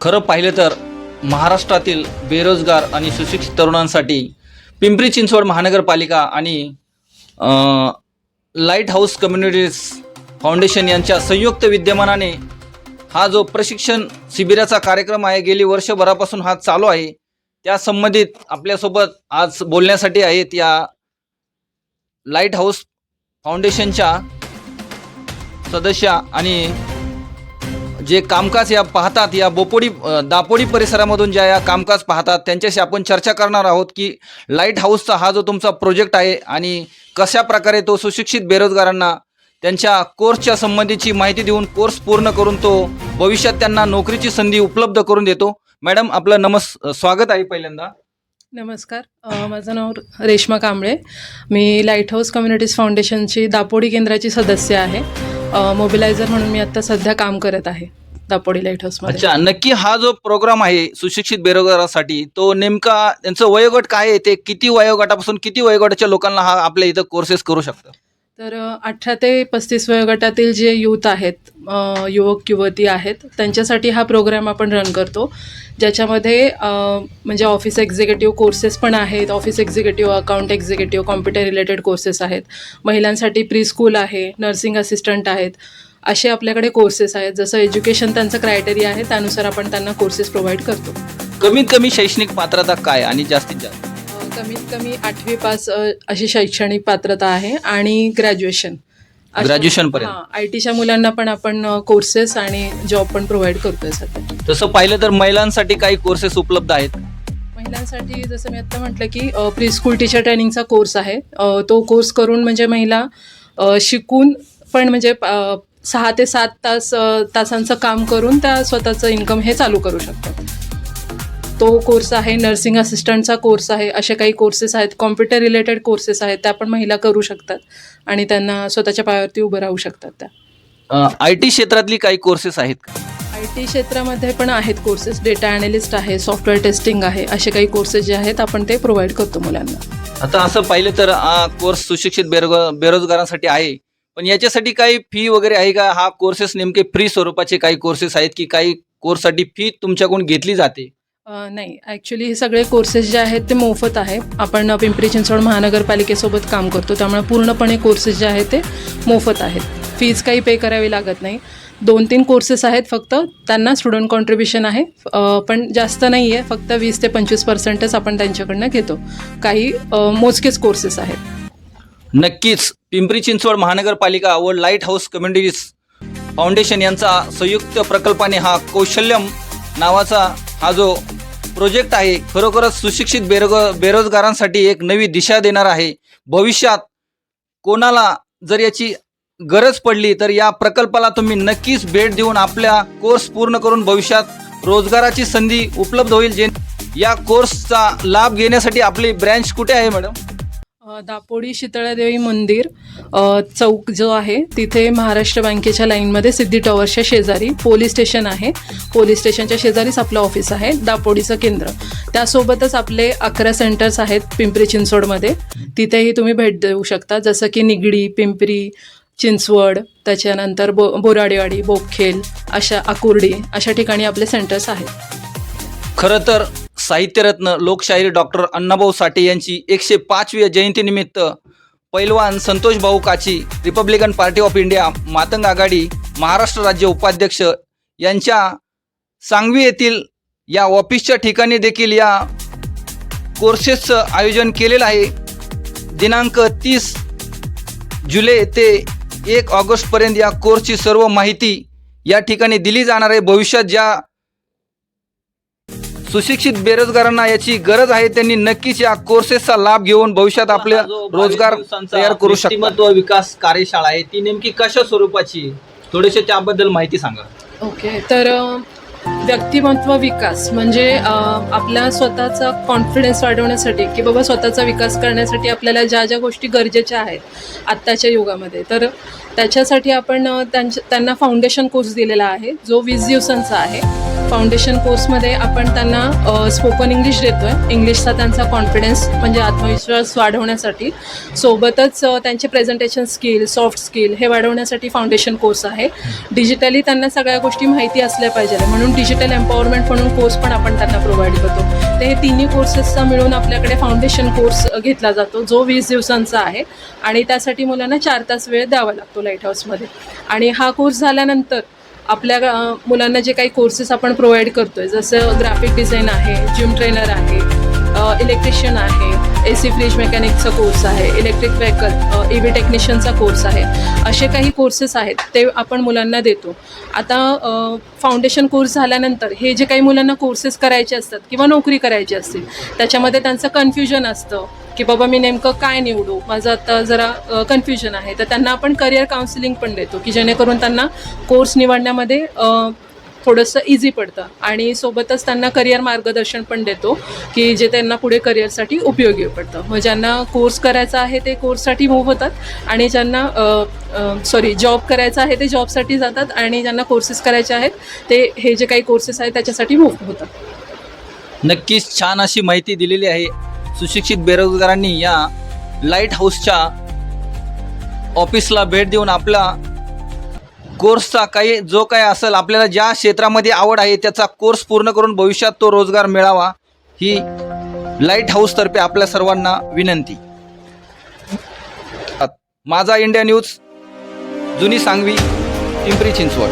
खरं पाहिलं तर महाराष्ट्रातील बेरोजगार आणि सुशिक्षित तरुणांसाठी पिंपरी चिंचवड महानगरपालिका आणि लाइट हाऊस कम्युनिटीज फाउंडेशन यांच्या संयुक्त विद्यमानाने हा जो प्रशिक्षण शिबिराचा कार्यक्रम आहे गेली वर्षभरापासून हा चालू आहे. त्या संबंधित आपल्यासोबत आज बोलण्यासाठी आहेत या लाइट हाऊस फाउंडेशनच्या सदस्या आणि जे कामकाज या पाहतात या बोपोडी दापोडी परिसरामधून ज्या या कामकाज पाहतात त्यांच्याशी आपण चर्चा करणार आहोत की लाइट हाऊसचा हा जो तुमचा प्रोजेक्ट आहे आणि कशा प्रकारे तो सुशिक्षित बेरोजगारांना त्यांच्या कोर्सच्या संबंधीची माहिती देऊन कोर्स पूर्ण करून तो भविष्यात त्यांना नोकरीची संधी उपलब्ध करून देतो. मॅडम आपलं नमस् स्वागत आहे पहिल्यांदा. नमस्कार. माझं नाव रेश्मा कांबळे. मी लाइट हाऊस कम्युनिटीज फाउंडेशनची दापोडी केंद्राची सदस्य आहे. मोबिलायझर म्हणून मी आत्ता सध्या काम करत आहे दापोडी लाइट हाऊस अच्छा नक्की हा जो प्रोग्राम आहे सुशिक्षित बेरोजगारासाठी तो नेमका त्यांचं वयोगट काय आहे? ते किती वयोगटापासून किती वयोगटाच्या लोकांना हा आपल्या इथं कोर्सेस करू शकतं? तर अठरा ते पस्तीस वयोगटातील जे यूथ आहेत युवक युवती आहेत त्यांच्यासाठी हा प्रोग्राम आपण रन करतो. ज्याच्यामध्ये म्हणजे ऑफिस एक्झिक्युटिव्ह कोर्सेस पण आहेत office executive account executive computer related courses आहेत महिलांसाठी प्री स्कूल आहे नर्सिंग असिस्टंट आहेत असे आपल्याकडे कोर्सेस आहेत. जसं एज्युकेशन त्यांचं क्रायटेरिया आहे त्यानुसार आपण त्यांना कोर्सेस प्रोव्हाइड करतो. कमीत कमी शैक्षणिक पात्रता काय आणि जास्तीत जास्त? कमीत कमी आठवी पास अ, अशी शैक्षणिक पात्रता आहे आणि ग्रॅज्युएशन Graduation पर्यंत. आय टीच्या मुलांना पण आपण कोर्सेस आणि जॉब पण प्रोव्हाइड करतोय सध्या. तसं पाहिलं तर महिलांसाठी काही कोर्सेस उपलब्ध आहेत? महिलांसाठी जसं मी आता म्हटलं की प्री स्कूल टीचर ट्रेनिंगचा कोर्स आहे. अ, तो कोर्स करून म्हणजे महिला अ, शिकून पण म्हणजे अ, सहा ते सात तास अ, तासांचं काम करून त्या स्वतःचं इन्कम हे चालू करू शकतात. तो कोर्स आहे नर्सिंग असिस्टंटचा कोर्स आहे असे काही कोर्सेस आहेत कॉम्प्युटर रिलेटेड कोर्सेस आहेत त्या पण महिला करू शकतात आणि त्यांना स्वतःच्या पायावरती उभं राहू शकतात त्या. आय टी क्षेत्रातली काही कोर्सेस आहेत का? आय टी क्षेत्रामध्ये पण आहेत कोर्सेस डेटा ॲनालिस्ट आहे सॉफ्टवेअर टेस्टिंग आहे असे काही कोर्सेस जे आहेत आपण ते प्रोव्हाइड करतो मुलांना. आता असं पाहिलं तर हा कोर्स सुशिक्षित बेरोजगारांसाठी आहे पण याच्यासाठी काही फी वगैरे आहे का? हा कोर्सेस नेमके फ्री स्वरूपाचे काही कोर्सेस आहेत की काही कोर्ससाठी फी तुमच्याकडून घेतली जाते? अ, नाही ॲक्च्युली हे सगळे कोर्सेस जे आहेत ते मोफत आहे. आपण पिंपरी चिंचवड महानगरपालिकेसोबत काम करतो त्यामुळे पूर्णपणे कोर्सेस जे आहेत ते मोफत आहेत. फीज काही पे करावी लागत नाही. दोन तीन कोर्सेस आहेत फक्त त्यांना स्टुडंट कॉन्ट्रीब्युशन आहे. अ, पण जास्त नाही आहे फक्त वीस ते पंचवीस पर्सेंटच आपण त्यांच्याकडनं घेतो. काही अ, मोजकेच कोर्सेस आहेत. नक्कीच पिंपरी चिंचवड महानगरपालिका व लाइट हाऊस कम्युनिटीज फाउंडेशन यांचा संयुक्त प्रकल्पाने हा कौशल्यम नावाचा हा जो प्रोजेक्ट आहे. खरोखरच सुशिक्षित बेरोग बेरोजगारांसाठी एक नवी दिशा देणार आहे. भविष्यात कोणाला जर याची गरज पडली तर या प्रकल्पाला तुम्ही नक्कीच भेट देऊन आपल्या कोर्स पूर्ण करून भविष्यात रोजगाराची संधी उपलब्ध होईल. जे या कोर्सचा लाभ घेण्यासाठी आपली ब्रँच कुठे आहे मॅडम? दापोडी शितळादेवी मंदिर चौक जो आहे तिथे महाराष्ट्र बँकेच्या लाईनमध्ये सिद्धी टॉवरच्या शेजारी पोलीस स्टेशन आहे. पोलीस स्टेशनच्या शेजारीच आपलं ऑफिस आहे दापोडीचं केंद्र. त्यासोबतच आपले अकरा सेंटर्स आहेत पिंपरी चिंचवडमध्ये. तिथेही तुम्ही भेट देऊ शकता जसं की निगडी पिंपरी चिंचवड त्याच्यानंतर बो बोराडेवाडी बोपखेल अशा आकुर्डी अशा ठिकाणी आपले सेंटर्स आहेत. खरं तर साहित्यरत्न लोकशाहीर डॉक्टर अण्णाभाऊ साठे यांची एकशे पाचवी जयंतीनिमित्त पैलवान Santosh Bhau Kachi Republican Party of India Matang आघाडी महाराष्ट्र राज्य उपाध्यक्ष यांच्या सांगवी येथील या ऑफिसच्या ठिकाणी देखील या कोर्सेसचं आयोजन केलेलं आहे. दिनांक तीस जुलै ते एक ऑगस्टपर्यंत या कोर्सची सर्व माहिती या ठिकाणी दिली जाणार आहे. भविष्यात ज्या सुशिक्षित बेरोजगारांना याची गरज आहे. त्यांनी नक्कीच या कोर्सेसचा लाभ घेऊन भविष्यात आपल्या रोजगार तयार करू व्यक्तिमत्व विकास कार्यशाळा आहे ती नेमकी कशा स्वरूपाची? थोडेसे त्याबद्दल माहिती सांगा. ओके तर व्यक्तिमत्व विकास म्हणजे आपला स्वतःचा कॉन्फिडन्स वाढवण्यासाठी की बाबा स्वतःचा विकास करण्यासाठी आपल्याला ज्या ज्या गोष्टी गरजेच्या आहेत आत्ताच्या युगामध्ये. तर त्याच्यासाठी आपण त्यांच्या त्यांना फाउंडेशन कोर्स दिलेला आहे जो वीस दिवसांचा आहे. फाउंडेशन कोर्समध्ये आपण त्यांना स्पोकन इंग्लिश देतोय. इंग्लिशचा त्यांचा कॉन्फिडन्स म्हणजे आत्मविश्वास वाढवण्यासाठी. सोबतच त्यांचे प्रेझेंटेशन स्किल सॉफ्ट स्किल हे वाढवण्यासाठी फाउंडेशन कोर्स आहे. डिजिटली त्यांना सगळ्या गोष्टी माहिती असल्या पाहिजे म्हणून डिजिटल एम्पॉवरमेंट म्हणून कोर्स पण आपण त्यांना प्रोव्हाइड करतो. तर हे तिन्ही कोर्सेसचा मिळून आपल्याकडे फाउंडेशन कोर्स घेतला जातो जो वीस दिवसांचा आहे. आणि त्यासाठी मुलांना चार तास वेळ द्यावा लागतो लाइट हाऊसमध्ये आणि हा कोर्स झाल्यानंतर आपल्या मुलांना जे काही कोर्सेस आपण प्रोव्हाइड करतोय जसं ग्राफिक डिझाईन आहे जिम ट्रेनर आहे इलेक्ट्रिशियन आहे ए सी फ्रीज मेकॅनिकचा कोर्स आहे इलेक्ट्रिक व्हेकल ई व्ही टेक्निशियनचा कोर्स आहे असे काही कोर्सेस आहेत ते आपण मुलांना देतो. आता फाउंडेशन कोर्स झाल्यानंतर हे जे काही मुलांना कोर्सेस करायचे असतात किंवा नोकरी करायची असतील त्याच्यामध्ये त्यांचं कन्फ्युजन असतं. की बाबा मी नेमकं काय निवडू? माझं आता जरा कन्फ्युजन आहे. तर त्यांना आपण करिअर काउन्सिलिंग पण देतो की जेणेकरून त्यांना कोर्स निवडण्यामध्ये थोडंसं इझी पडतं. आणि सोबतच त्यांना करिअर मार्गदर्शन पण देतो की जे त्यांना पुढे करिअरसाठी उपयोगी पडतं. मग ज्यांना कोर्स करायचा आहे ते कोर्ससाठी मूव्ह होतात. आणि ज्यांना सॉरी जॉब करायचा आहे ते जॉबसाठी जातात. आणि ज्यांना कोर्सेस करायचे आहेत ते हे जे काही कोर्सेस आहेत त्याच्यासाठी मूव्ह होतात. नक्कीच छान अशी माहिती दिलेली आहे. सुशिक्षित बेरोजगारांनी या लाइट हाऊसच्या ऑफिसला भेट देऊन आपला कोर्सचा काही जो काही असेल आपल्याला ज्या क्षेत्रामध्ये आवड आहे त्याचा कोर्स पूर्ण करून भविष्यात तो रोजगार मिळावा ही लाइट हाऊसतर्फे आपल्या सर्वांना विनंती. माझा इंडिया न्यूज जुनी सांगवी पिंपरी चिंचवड.